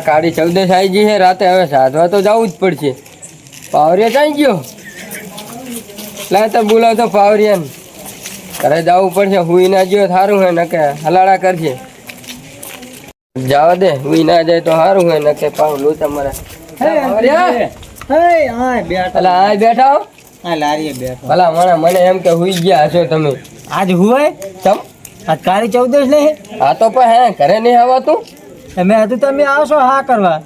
આ કાળી ચૌદશ આવી ગઈ છે રાતે હવે સાધવા તો જવું જ પડશે. પાવરિયા ચાઈ ગયો? લા તો બોલાવતો પાવરિયાને. ઘરે જવું પડશે હુઈ ના ગયો સારું હોય નકે હલાડા કરશે જવા દે હુઈ ના જાય તો સારું હોય નકે પાવ લો તમારે. બેઠા. ભલા મને મને એમ કે હુઈ ગયા હશો તમે. આજ ચમ? આજ કાળી ચૌદશ નહીં? આ તો પણ હે ઘરે નહીં આવતું? અમે હતું તમે આવશો હા કરવા.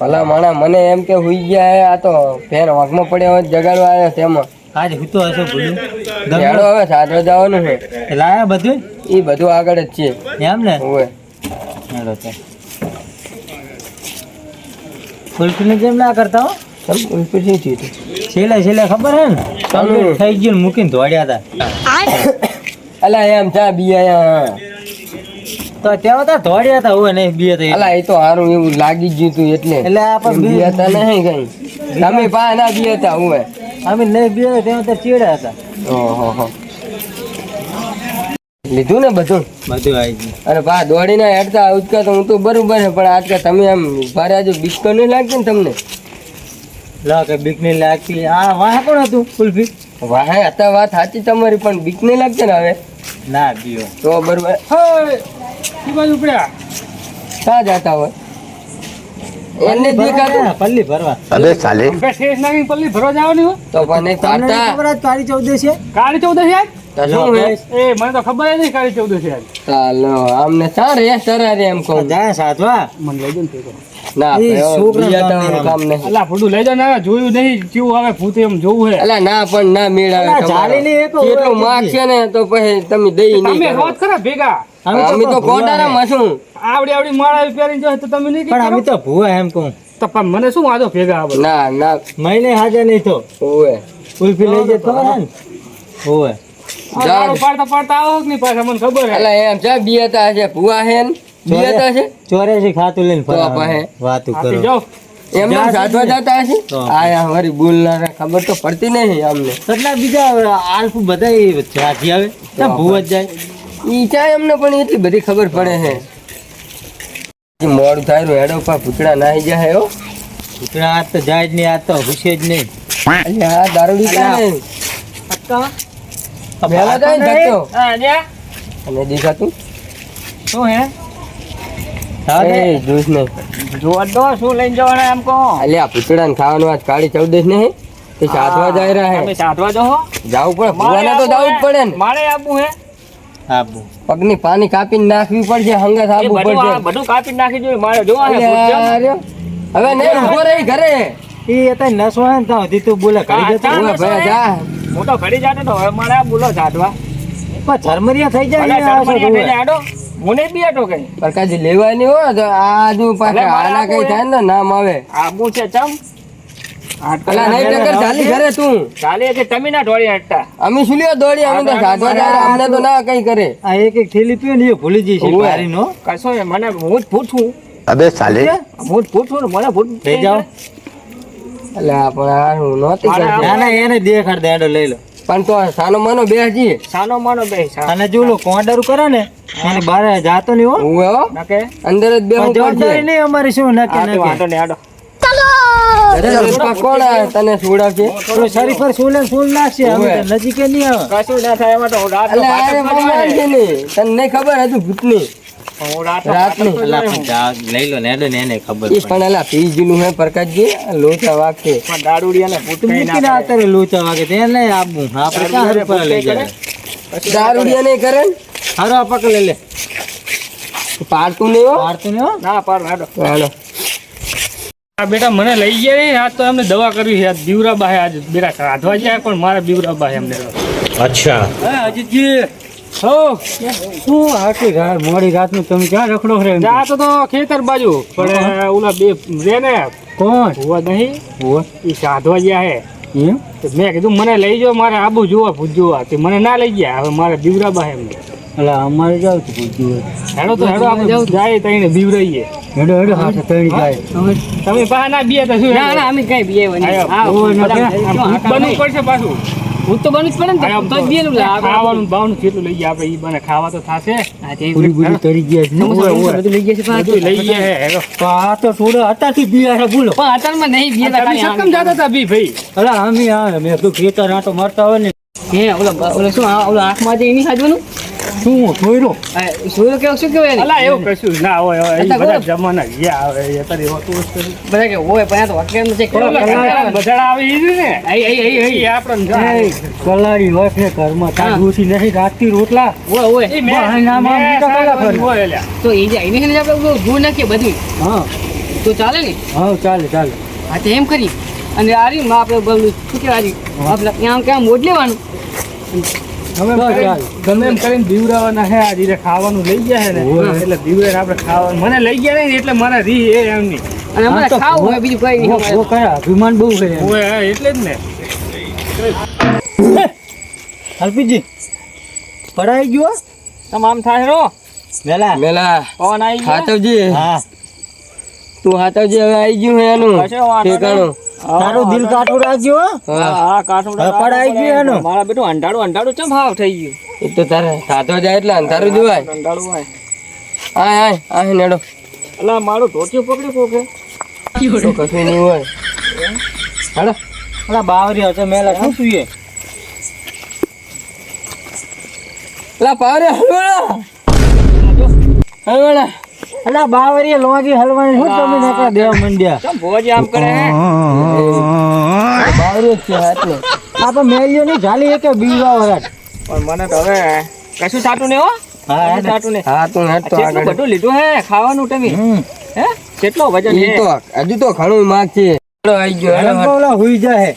ભલા માણા મને એમ કે હુઈ ગયા આ તો ફેર વાંકમાં પડ્યા હોય જગાડવા આવ્યો તેમાં આજ હું તો હશે ભૂલ્યું હેડો હવે સાધવા જવાનું છે. લાયા બધું? એ બધું આગળ જ છે. એમ ને? હોય હેડો તો. ફૂલફીને જેમ ના કરતા હો? ઉપર શું થયું છેલ્લે છેલ્લે ખબર હે ને? ચાલુ. થઈ ગયું ને મૂકીને દોડ્યા હતા. અલા એમ ચા બિયા તો હતા ધોડ્યા હતા હું નહીં બે તો અલા એ તો હારું એવું લાગી ગયું તું એટલે. એટલે આ પણ બી- બિયાતા નહીં કઈ. તમે પા ના બિયાતા હોય અમે નહીં બે ત્યાં તો ચીડ્યા હતા. ઓહો હો. લીધું ને બધું? બધું આવી ગયું. અને પા દોડીને હેડતા ઉચકા તો હું તો બરોબર છે પણ આજકાલ તમે આમ ભારે આજે બીક તો નહીં લાગતી ને તમને? લા કે બીક નહીં લાગતી. આ વાહ કોણ હતું કુલ્ફી? વાહ હતા વાત સાચી તમારી પણ બીક નહીં લાગતી ને હવે? ના બીઓ તો બરોબર. ક્યાં જતા હોય? એને દેખાતું પલ્લી ભરવા. અબે સાલે પલ્લી ભરવા જવાની હોય તો પણ પાડતા ખબર કાળી ચૌદશ છે? કાળી ચૌદશ યાર તો શું હે? એ મને તો ખબર નહીં કાળી ચૌદશ યાર ચાલો આમને ચાર રે સરા રે એમ કહું. જાય સાધવા. મને લઈ જાઓ ને કામ નહીં. અલા લઈ જોયું નહીં કેવું આવે ભૂત એમ જોવું હે. અલા ના પણ ના મેળ આવે કેટલું માર્ક છે ને તો પછી તમે દઈ નહીં તમે રોજ ખરા ભેગા? અમે તો કોટારામાં છું. આવડી આવડી માળા પહેરીને જો તો તમે નહીં પણ અમે તો ભૂવા એમ કહું. તો પણ મને શું વાંધો ભેગા આવે? ના ના. મહિને હાજર નહીં તો. ઓવે કુલ્ફી લઈ જાય ખબર ને હોવે. દારૂ પાડતા પાડતા આવો કે નહીં પાછા મને ખબર હે. અલા એમ છે બિયાતા છે ભૂવા છે? ખાતું લઈને તો ફરવાનું. વાતું કરો. જાઓ. એમને સાધવા જતા હશે? તો. આયા વળી બોલનારા ખબર તો પડતી નહીં અમને. કેટલા બીજા આલ્ફુ બધા રાજી આવે? ભૂવા જ જાય. ઈ ચા એમને પણ એટલી બધી ખબર પડે છે મોડું થાય રહ્યું હેડો પા ભૂતડા નાહી જાય હો ભૂતડા આ તો જાય જ નહીં આ તો ઘૂસે જ નહીં. અલ્યા, આ દારૂડી ચા ને વહેલા જાય ને ધક્કો. હા, ન્યા. અને દેખાતું? શું હે? જોઈશ નહીં જોવા દો શું લઈને જવાના એમ કહો. અલ્યા ભૂતડાને ખાવાનું આજ કાળી ચૌદશ નહીં તે સાધવા જાય રહ્યા હે. સાધવા જો જાવું પડે. ભૂવાના તો જાવું જ પડે ને. મારે આપવું હે. આબુ પગની પાણી કાપીને નાખવી પડશે હંગત એ આપવું બધું આ પડશે બધું કાપી નાખી જોઈએ મારે જોવા. હવે નહીં ઊભો રહી ઘરે. એ હતા નસો હે ને ત્યાં સુધી તું બોલે કરી જતો ઓય ભાઈ જા. હું તો ઘડી જાતો તો હવે મારે આ બોલો જાડવા પણ ઝરમરિયા થઈ જાય ભલે ને આ શું થઈને આડો. હું બી આટો કઈ. પ્રકાશજી લેવાની હોય તો આ જો પાછા આના કઈ થાય ને નામ આવે. આબુ છે ચમ. અલા નહીં ટક્કર ચાલી ઘરે તું. ચાલે છે તમે ના ઢોળી હટતા. અમે શું લ્યો દોડી? અમે તો સાધવા જાય અમને તો ના કઈ કરે. આ એક એક થેલી પીઓ ને એ ભૂલી જઈશ ઓવે. બારીનો. કશો મને હું જ પૂછું. અબે સાલે. હું? જ પૂછું ને મને ભૂત લઈ જાઓ. એટલે પણ આ હું નહોતી મારે ના ના એને દેખાડ દે હેડો લઈ લો. પણ તો સાનો માનો બેસજી સાનો માનો બેસ અને જો લો કોંડારું કરે ને બહાર જાતો નહીં હો. હું. હો અંદર જ બેહું જવાબદારી નહીં અમારી શું નક્કી આ વાંધો નહીં આડો. તને સુવડાવશે શરીર પર નાખશે નજીકે નહીં આવે. કશું ના થાય એમાં તો તને નહીં ખબર? હતું ભૂતની. દારૂડિયા નહીં કરે? હારો પકડ લે પાડતું નહીં પાડતું નહીં ના પાર હાડો હાલો. આ બેટા મને લઈ ગયા નહીં આજ તો એમને દવા કરવી છે. આજ બીવરાબા હે આજ બેટા રાધવા ગયા પણ મારે બીવરાબા હે એમને હે અજીતજી હો. શું આટલી રાત મોડી રાતનું તમે ક્યાં રખડો રે જાતો તો ખેતર બાજુ. પણ ઓલા બે રે ને કોણ? ભૂવા નહીં ઓવે. એ સાધવા ગયા હે. એમ? તો મેં કીધું મને લઈ જાઓ મારે આબુ જોવા ભૂત જોવા તે મને ના લઈ ગયા. હવે મારે બીવરાબા હે એમને. એટલે અમારે જાવ તો પૂછ્યું હેડો તો હેડો આપણે જાય તઈને બીવરાઈએ. હેડો હેડો હાથે તણી જાય. તમે પાહા ના બીયા તો શું ના ના અમે કઈ બીયા વની નકર. બનવું પડશે પાછું. હું તો બનવું જ પડે ને તો જ બેનું લે ખાવાનું બાવનું કેટલું લઈ ગયા આપણે ઈ બને ખાવા તો થાશે. પૂરી પૂરી તરી ગયા છે બધું લઈ ગયા છે બધું લઈ ગયા હે. તો આ તો થોડો અત્યારથી બીયા છે બોલો. પણ અત્યારમાં નહીં બીયા તમે સકમ જાતા હતા બી ભાઈ? અલા અમે આ મેં તો ખેતર આટો મારતા હોય ને. હે ઓલો ઓલો શું ઓલો આંખમાં જે એની ખાધવાનું શું થોયરો આ સૂર્ય શું કહેવાય અલા એવું કશું ના હોય બધા જમાના ગયા આવે એ તારી હોતું બધા કે હોય પણ તો વકીલ છે બધા કેવો આવે ઈ ને કલાડી હોય છે ઘરમાં હા. તાડુસી નહીં રાતથી રોટલા હોય હોય મેં- મેં. તો એ જાય એને આપણે ધૂળ નાખીએ બધું હા તો ચાલે ને હા ચાલે ચાલે હા તો એમ કરી અને આ રહ્યું આપણે બધું શું કહેવાય? આપણે ત્યાં ક્યાં મોજ લેવાનું ચાલ. ગમે એમ કરીને બીવડાવવાના હે આ રીતે ખાવાનું લઈ ગયા હે ને એટલે બીવડાવીને આપણે ખાવાનું. મને લઈ ગયા નહીં એટલે મારા રી એ એમની. અને અમારે ખાવું હોય બીજું કઈ નહીં કયા અભિમાન બહુ છે એમ. એટલે જ ને. અલ્પીજી પડાઈ ગયો? તમામ થાય રો વેલા. મેલા પવન આવી ગયો. હાથવજી. હા. તું હાતવજી હવે આવી ગયું છે એનું. ઠેકાણું. તારું દિલ કાઠું રાખજો હા. કાઠું હવે પડાઈ ગયું એનું. મારા બેટું અંધાડું અંધાડું ચમ ભાવ થઈ ગયું? એ તો તારે સાધો જાય એટલે અંધારું જોવાય અંધાડું હોય. આય આય આય નેડો. અલા મારું ટોટિયું પકડી પોકે કશું નહીં હોય. હાડો. અલા બાવરી હતો મેલા શું તું લા બાવરી હલવાડા. હલવાડા. અલા બાવરી લોજી હલવાની શું તમે નકા દેવા મંડ્યા? ચમ ભોજી આમ કરે જ છે એટલે. આ તો મેલ્યો નહીં ઝાલી કે બીવા વરાટ પણ મને તો હવે કશું સાટું નહીં હો. હા કશું નહીં. હા તું હેડ તો આગળ. બધું લીધું હે ખાવાનું તમે. હે? કેટલો વજન ઈ તો હજુ તો ઘણું માગ છે. હાલો આવી ગયો હલમ બોલા હુઈ જાય.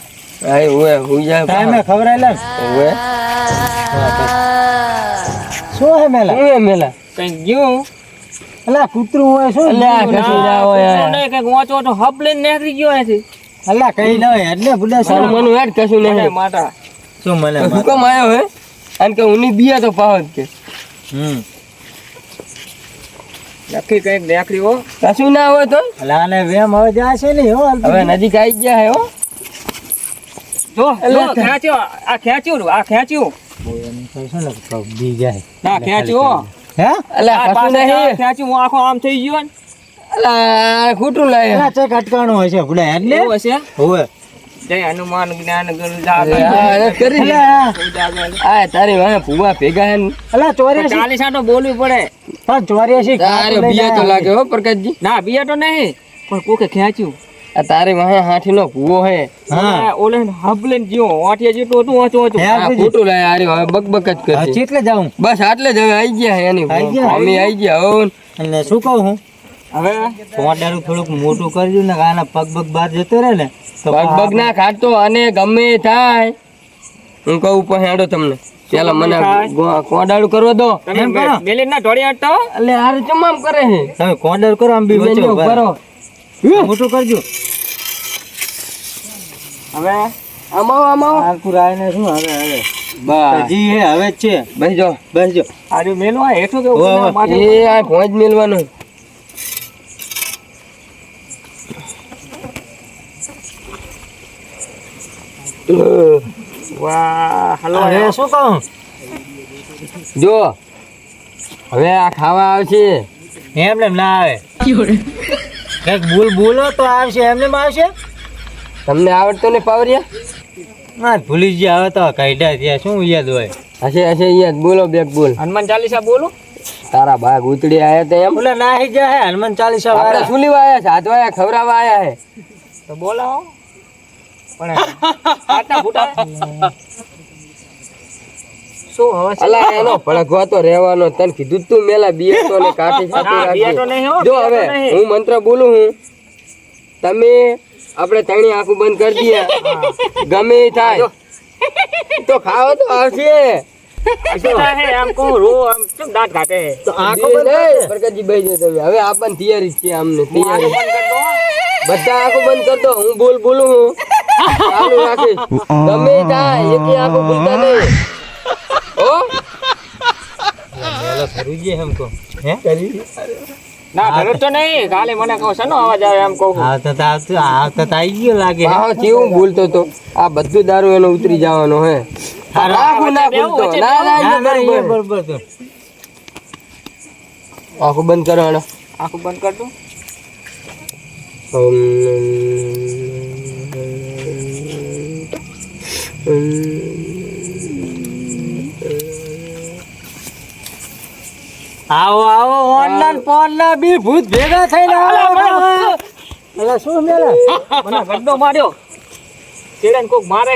આય ઓય હુઈ જાય. ટાઈમે ખવડાયેલા ને. શું હે મેલા? શું હે મેલા? કઈ ગયું? અલા કૂતરું હોય શું? અલ્યા હોય. નહીં કંઈક તો હબ લઈને નીકળી ગયો અહીંથી. અલા કઈ ન હોય એટલે બુડા સારું મનું હેડ કશું નહીં માટા શું મને હુકમ આવ્યો હે? અને કે ઉની બિયા તો પાવત કે. હમ. નક્કી કંઈક નીકળી હો. કશું ના હોય તો? અલા ને વેમ હવે જાય છે ને હો હવે નજીક આવી ગયા હે હો. જો એટલે જો, ખેંચ્યો આ ખેંચ્યું આ ખેંચ્યું. બી જાય. ના ખેંચ્યું હે. અલા આ કશું નહીં ખેંચ્યું હું આખો આમ થઈ ગયો ને. ખોટું લાય. ચેક અટકાણું હશે એટલે? એવું હશે? હોવે. જય હનુમાન જ્ઞાન ગુરુ કરી આ. તારી વાહે ભૂવા ભેગા હે અલા ચોર્યાસી ચાલીસ આટો બોલવી પડે. પણ ચોર્યાસી તારે બિયા તો લાગે હો પ્રકાશજી. ના બિયા તો નહીં. પણ કોકે ખેંચ્યું. આ તારી વાહે હાથી નો ભૂવો હે. હા. ઓલે હબલે જેટલું હતું વાંચું વાંચું ખોટું લાય આરી વાહે બકબક જ ચેટલે જાઉં. બસ આટલે જ હવે આવી ગયા હે એની આઈ ગયા? આવી ગયા. હો અને શું કહું હું? હવે પોટારું થોડુંક મોટું કરજો ને આના પગ પગ બહાર જતો રહે ને પગ પગ ના ખાતો અને ગમે થાય. હું કહું પણ હેડો તમને. ચાલો મને કોડાળું કરવા દો. એમ કરો. ના ઢોળી હટતો એટલે હારે ચમામ કરે છે. તમે કોર્ડર કરો આમ બી રહો. કરો મોટું કરજો. હવે આમાવો આમાવો આખું રાયને શું હવે હવે? હે હવે છે. બેસજો બેસજો આજે મેલવા હેઠો કે એ આ પહોંચ મેલવાનું વાહ હલો શું કહું? જો હવે આ ખાવા આવશે. એમને એમ ના આવે. કંઈક બોલ બોલો તો આવશે. એમને એમ આવશે? તમને આવડતો ને પાવરિયા? ના ભૂલી ગયા હવે તો કાઢ્યા ત્યાં શું યાદ હોય? હશે હશે યાદ. બોલો બેક બોલ. હનુમાન ચાલીસા બોલું? તારા ભાગ ઉતડી આયા તો એમ? બોલે ના હી હે હનુમાન ચાલીસા વાળા. છે હાથ આયા છે? હાથવાયા ખવડાવવા આયા હે તો બોલાવો. તમે આપડે તણી આંખું બંધ કરી દઈએ. ગમે થાય. તો ખાવો તો આવશે. હવે આપણને તૈયારી છે તૈયારી. બધા આંખો બંધ કર દો હું બોલ બોલું હું. ચાલુ રાખીશ ગમે થાય એકી આંખો ખુલતા નહીં. હો? મેલો હે? ના ભરત તો નહીં. કાલે મને કહો છે અવાજ આવે એમ કહું. આવતા તો આવતું આવતા તો આવી ગયો લાગે. હા કેવું ભૂલતો તો. આ બધું દારૂ એનો ઉતરી જવાનો હે. આખું ના ભૂલતો ના ના એ બરોબર. તો. આખું બંધ કરો હેડો. આખું બંધ કર તું આવો આવો ઓનલાઈન પોનલાઈન બી ભૂત ભેગા થઈને આવો એલા શું મેલા મને ગડ્ડો માર્યો. ચેડન કોક મારે.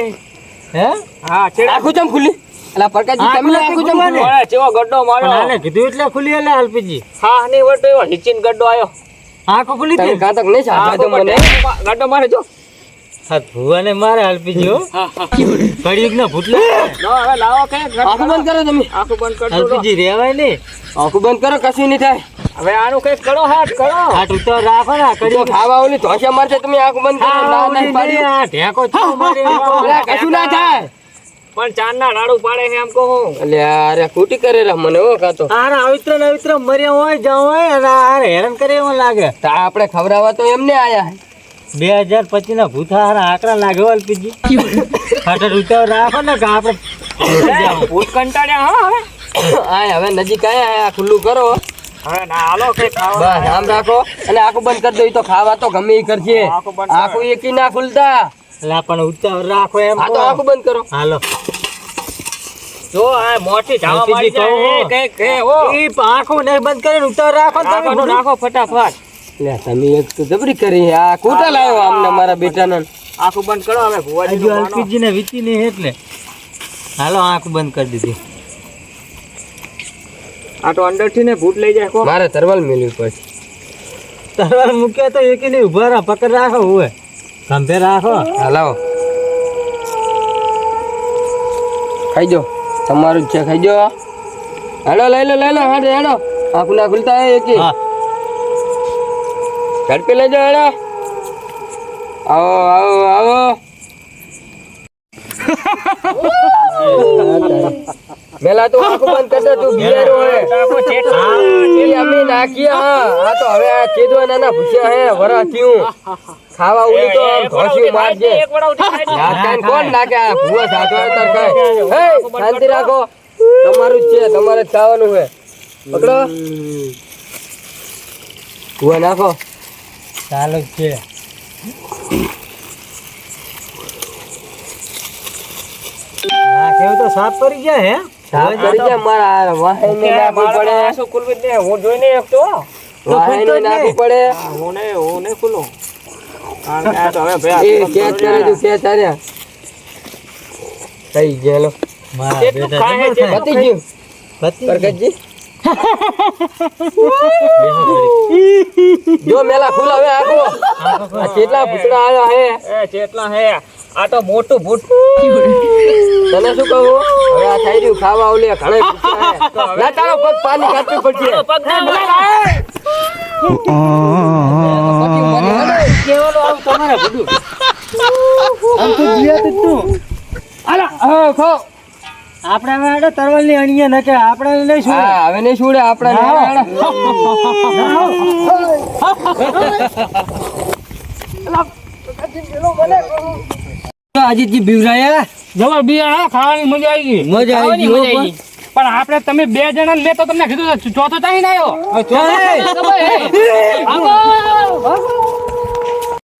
હે? હા ચેડ આખું જમ ખુલી એલા પરકાજી તમને આખું ચમ ખુલી ઓળે ચેવો ગડ્ડો માર્યો. આને કીધું એટલે ખુલી એલા અલ્પીજી. હા ને વટો એવો હિચિન ગડ્ડો આયો. આખો ખુલી તે કાતક નહીં છે ગડ્ડો મારે જો. હા ભુવાને મારે હાલપી જો કળિયુગ ના ભૂતલે. લો હવે લાવો કે આખું બંધ કરો તમે. આખું બંધ કરો હાલપીજી રેવાય ને. આખું બંધ કરો કશું નહીં થાય. હવે આનું કંઈક કરો હાથ કરો. હાથ ઉતાર રાખો ને તો ખાવા ઓલી ધોસા મારશે તમે આખું બંધ કરો ના ના પાડ્યું. આ ઢેકો મારી કશું ના થાય. પણ ચાંદના નાડું પાડે છે એમ કહો એટલે અરે ખોટી કરે રે મને ઓ કાતો આરા અવિત્ર ને અવિત્ર મર્યા હોય જાવ હોય અને આ હેરાન કરે એવું લાગે. તા આપણે ખવડાવવા તો એમને આયા. બે હજાર પચીસ ના ભૂથા હારા આંકડા લાગે હો અલ્પીજી. ફાટર ઉતાર રાખો ને કે આપણે ભૂત કંટાળ્યા હા હવે. આય હવે નજીક આયા આ ખુલ્લું કરો. હવે ના હાલો કઈ ખાવા બસ આમ રાખો. અને આખું બંધ કરી દો તો ખાવા તો ગમે એ કરશે આખું. એકી ના ખુલતા. એટલે પણ ઉતાર રાખો એમ આ તો આખું બંધ કરો. હાલો. જો આ મોટી ધાવા મારી. જાય એ કંઈક હે. ઈ આંખો નહીં બંધ કરીને ઉતાર રાખો તમે ફટાફટ. લે તમે એક તો જબરી કરી આ કૂટા લાવ્યો આમને મારા બેટાને? આખું બંધ કરો હવે ભુવાજી હજુ અલ્પીજી ને વીતી નહીં એટલે. હાલો આંખ બંધ કરી દીધી. આ તો અંદરથી ને ભૂત લઈ જાય મારે તરવાલ મેળવી પડશે. તરવાલ મૂક્યા તો એકી નહીં ઊભા રહો પકડ રાખો હોય ખંભે રાખો. હલાવો ખાઈ જો તમારું જ છે ખાઈ જો હેડો લઈ લો લઈ લો હેડો હેડો. આખું ના ખુલતા એકી. હા. ઝડપી લઈ જાઓ આવો આવો આવો. મેલા તો આખું બંધ કરતો તું બિયારો હે અમે નાખીએ હા. આ તો હવે આ ચેદવા નાના ભૂસ્યા હે વરા થયું. ખાવા ઉડી તો આમ ધોસ્યું મારજે. યાર કોણ નાખે આ ભૂવા સાચવા તાર કાંઈ હે શાંતિ રાખો. તમારું જ છે તમારે ખાવાનું હે પકડો. ભૂવા નાખો. ચાલો જ છે. ના કેવું તો સાફ કરી ગયા હે? સાફ કરી દે મારા વાહન ને પડે. શું ખુલવું જ હું જોઈ નહીં શકતો વાહન ને નાખવું પડે. હું નહીં હું નહીં ખુલ્લું આ તો હવે ભાઈ કેચ કરે તું કેચ આર્યા થઈ ગયેલો? મારા બેટા ખાય? છે, જબર પતી ગયું. થાય. પતી ગયું. જો મેલા ખુલ હવે આખો આ કેટલા ભૂતડા આવ્યા હે? એ કેટલા હે? આ તો મોટું ભૂત. તને શું કહું? હવે આ થઈ રહ્યું ખાવા ઓલે ઘણે ના તારો પગ પાણી કાઢવું પડશે. પગ ના બોલાય. તમારે બધું આમ તો જીયા તો. તું હા ખો આપણે હવે આડે તરવલની અણીએ નકે આપણે નહીં છોડે. હા હવે નહીં છોડે આપણે અજીતજી બીવરાયા? જવા બિયા ખાવાની મજા આવી ગઈ. મજા આવી ગઈ, મજા આવી પણ. આપણે તમે બે જણા મેં તો તમને કીધું ચોથો ચાહી ના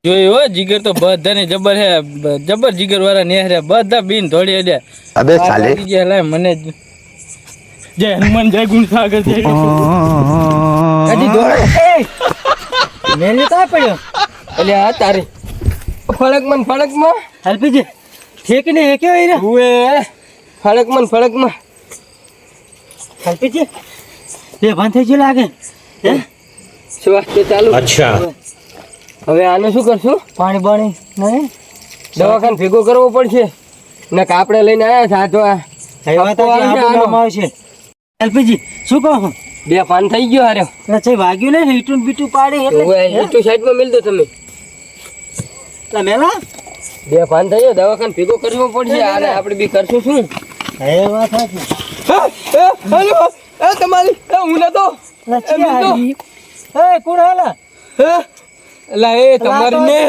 જોયું હો જીગર તો બધાને જબર હે જબર જીગર વાળા નેહરે બધા બીન ધોળી અડ્યા અબે સાલે. ગયા લે મને જ. જય હનુમાન જય ગુણસાગર જય કદી દોડે મેલે તો પડ્યો. એટલે આ તારે. ફળકમાં ને ફળકમાં? હલ્પીજી ઠેકીને હેક્યો એ રે હુએ ફળકમાં ને ફળકમાં. હલ્પીજી બે ભાન થઈ ગયું લાગે? હે? શું વાત ચાલુ? અચ્છા. હવે આને શું કરશું? પાણી પાણી નહીં. દવાખાને ભેગો કરવો પડશે. ને કાપડે લઈને આવ્યા એલપીજી શું કહું બે પાન થઈ ગયો હારે. એટલે વાગ્યું ને હીટું બીટું પાડી એટલે. એ સાઈડમાં મિલ દો તમે. મેલા? બે પાન થઈ ગયો દવાખાને ભેગો કરવો પડશે. આને આપણે બી કરશું શું? એ વાત સાચી. એ તમારી હું નતો. એ કોણ હાલા? એટલે એ તમારી ને.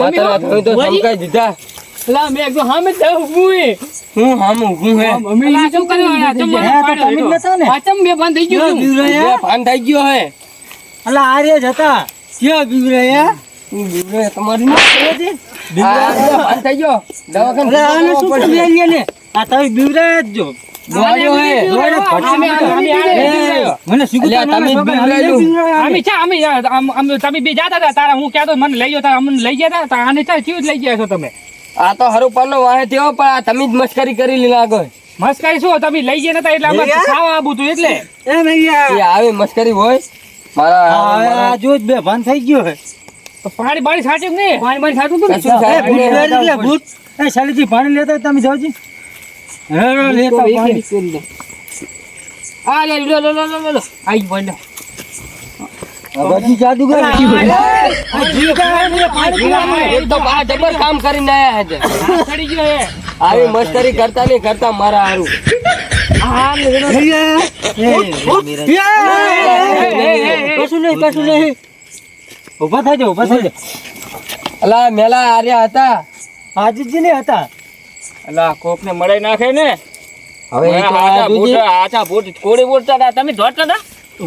માતા તો સમકાઈ દીધા. લા મેં એકદમ હામે જ ઉભું હે હું હામ ઉભું હે? અમે શું કર્યું આ તો મને જ નતા ને? પાચમ બે ભાન થઈ ગયો છું. બે ભાન થઈ ગયો હે. અલા આર્ય જ હતા. ક્યાં બીવરાયા? હું બીવડે તમારી ને? આ બે ભાન થઈ ગયો. દવાખાને અલા આને શું કરી ને? આ તો બીવરાયા જ જો. દોડ્યો હે દોડ્યો અમે એ, મને તમે તમે બે જાતા હતા તારા હું કહેતો મને લઈ ગયો તારા અમને લઈ ગયા હતા આને ચા ચીજ લઈ ગયા છો તમે? આ તો હરું વાહે થયો પણ આ તમે જ મસ્કરી કરી લીધા આગળ. શું તમે લઈ ગયા નતા એટલે અમારે ખાવા આવું હતું એટલે? એ નહીં આવી મસ્કરી હોય? મારા આ જો જ બે ભાન થઈ ગયો હે તો પાણી બાણી સાચે નહીં? પાણી બાણી હતું ને? ભૂત એ શાલીજી પાણી લેતા તમે જાવજી. હેરો લેતા પાણી. આ લે લો લો લો લો આઈ બોલ બધી જાદુગર આ જીવકા ને પાણી પીવા એક તો બા જબર કામ કરીને આયા છે ચડી ગયો હે આવી મસ્કરી કરતા નહીં કરતા મારા હારું કશું નહીં કશું નહીં ઊભા થાય ઊભા થાય અલા મેલા આર્યા હતા આજીજી ને હતા અલા કોક ને મળે નાખે ને હવે એ તો આ આચા બૂટ કોડી બોલતા હતા. તમે ધોતા હતા?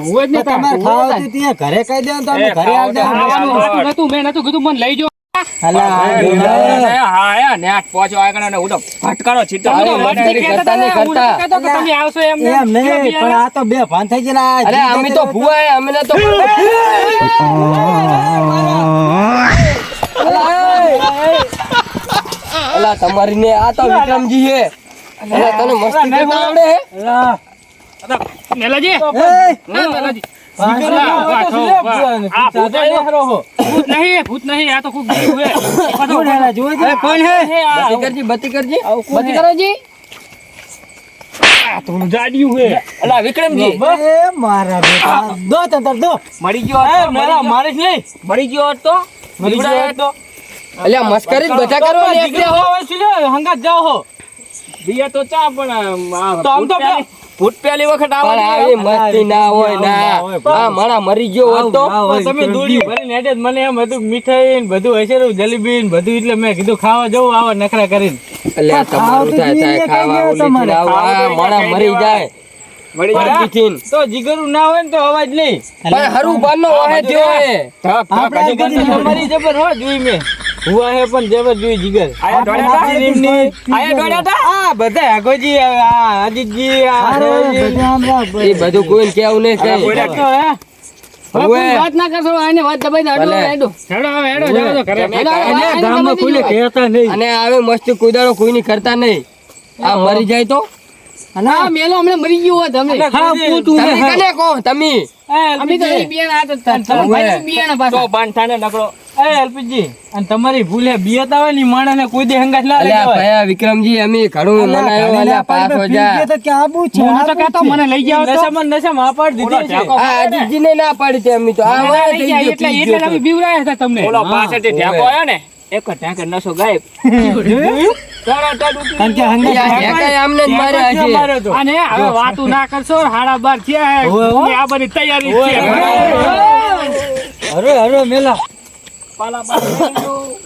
હોય જ ને તમારે ખાવા હતું ત્યાં ઘરે કહી દે તમે ઘરે આવી ખાવા જાય તો નતું મેં નતું કીધું મને લઈ જાઓ. અલા, હા હા નેટ પહોંચો આગળ ને હું તો ફટકારો છીટો આવી મસ્કરી કરતા નહીં કરતા કહેતો કે તમે આવશો એમ ને. એમ નહીં પણ આ તો બે ભાન થઈ ગયા અમે તો ભૂવા હે, તો અલા તમારી ને આ તો વિક્રમજી હે અલા તને મસ્તી કરતા આવડે હે મેલાજી એ, ના મેલાજી પાંચસો વાહ, વાહ, રૂપિયા વાહ. આ ભૂત આવ્યો. ભૂત નહીં ભૂત નહીં આ તો ખૂબ બીજું હે કોણ હેલા જોઈ દે. કોણ હે બતી કરજી બતી કરજી બધી કરોજી આ થોડું જાડિયું હે અલા વિક્રમજી એ મારા બેટા દો તંતર દો મરી ગયો હોત તો મરી મારી નહીં મરી ગયો હોત તો મરી ગયો હોત તો અલ્યા મસ્કરી જ બધા કરો ને એકલે હો હંગાત જાઓ હો દિયા તો ચા પણ તો આમ તો ભૂત પહેલી વખત આવી મસ્તી ના હોય ના. આ મારા મરી ગયો હોત તો. તમે દોડી ભરી નેટે જ મને એમ હતું મીઠાઈ ને બધું હશે ને જલેબી ને બધું એટલે મેં કીધું ખાવા જવું આવા નખરા કરીને. એટલે તમારું થાય થાય ખાવા માણા મરી જાય. તો જીગરું ના હોય ને તો અવાજ નહીં. પણ હરું બારનો વાહે થયો હે જીગર તમારી જબર હો જોઈ મેં. હે પણ જબર જોઈ જીગર. આયા? આ બધા આ અજીતજી. બધા હમણાં એ બધું કોઈને કેવું નહીં કઈ વાત ના કરશો આને વાત દબાઈ દે હેડો હેડો હેડો ઘરે. હેડો અલ્યા, આને ગામમાં કોઈને કહેતા નહીં. અને આવે મસ્તી કુદાડો કોઈની કરતા નહીં. આ મરી જાય તો? મેલો હમણાં મરી ગયો હોત અમે હા પૂતું તમે કને કહો? તમે. અમે તો બિયાણા બિયાણા પાછા. એ એલપીજી અને તમારી ભૂલે બિયત આવે ને કોઈ દે હંગાત ના લેવા ભયા વિક્રમજી અમે ઘણું મનાયો અલ્યા પાછો જા. તો ક્યાં આબુ છે હું નતો કહેતો મને લઈ જાઓ તો. નશામાં ને આ પાડી દીધી છે. ઢાંકો આ અજીતજીને ના પાડી તે અમે તો. આ મને થઈ ગયો, એટલે એટલે અમે બીવરાયા હતા તમને. ઓલો પાછળથી ઢાંકો આવ્યો ને? એક જ નસો ગાયબ કારણ કે હંગાત અલ્યા, હેકાય આમને જ માર્યા છે. માર્યો તો. અને હવે વાતું ના કરશો હાડા બાર થયા. આ બધી તૈયારી છે. હરો હરો મેલા. pala balero.